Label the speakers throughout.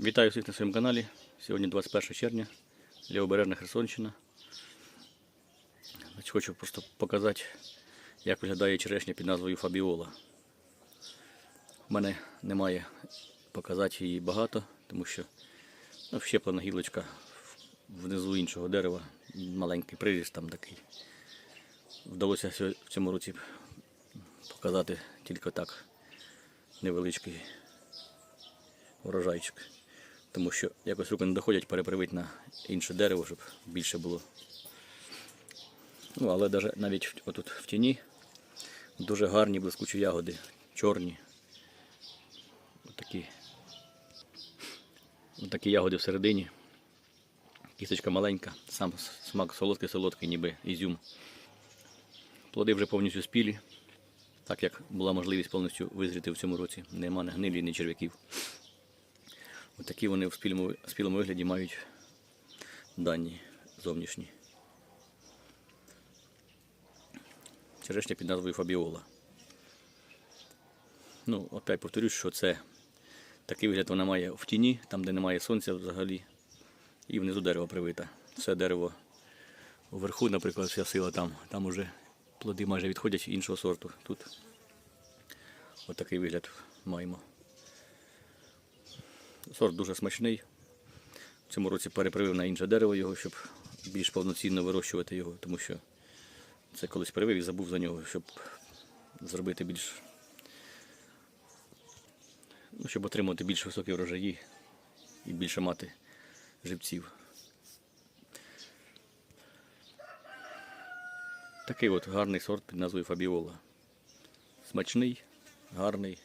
Speaker 1: Вітаю всіх на своєму каналі. Сьогодні 21 червня, Лівобережна Херсонщина. Хочу просто показати, як виглядає черешня під назвою Фабіола. У мене немає показати її багато, тому що ну, вщеплена гілочка внизу іншого дерева, маленький приріст там такий. Вдалося в цьому році показати тільки так невеличкий урожайчик. Тому що якось руки не доходять перепривити на інше дерево, щоб більше було. Ну, але навіть отут в тіні дуже гарні блискучі ягоди, чорні. Отакі. Отакі ягоди всередині. Кісточка маленька, сам смак солодкий-солодкий, ніби ізюм. Плоди вже повністю спілі, так як була можливість повністю визріти в цьому році. Нема ні гнилі, ні черв'яків. Отакі вони в спільному, спілому вигляді мають дані зовнішні. Черешня під назвою Фабіола. Ну, опять повторюсь, що це такий вигляд вона має в тіні, там, де немає сонця взагалі, і внизу дерево привита. Все дерево вверху, наприклад, вся сила там, там уже плоди майже відходять іншого сорту. Тут отакий вигляд маємо. Сорт дуже смачний. В цьому році перепривив на інше дерево його, щоб більш повноцінно вирощувати його, тому що це колись привив і забув за нього, щоб зробити більш. Ну, щоб отримати більш високі врожаї і більше мати живців. Такий от гарний сорт під назвою Фабіола. Смачний, гарний.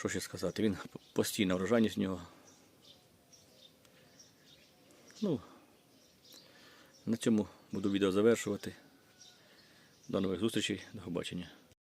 Speaker 1: Що ще сказати? Він постійна врожайність в нього. Ну, на цьому буду відео завершувати. До нових зустрічей, до побачення.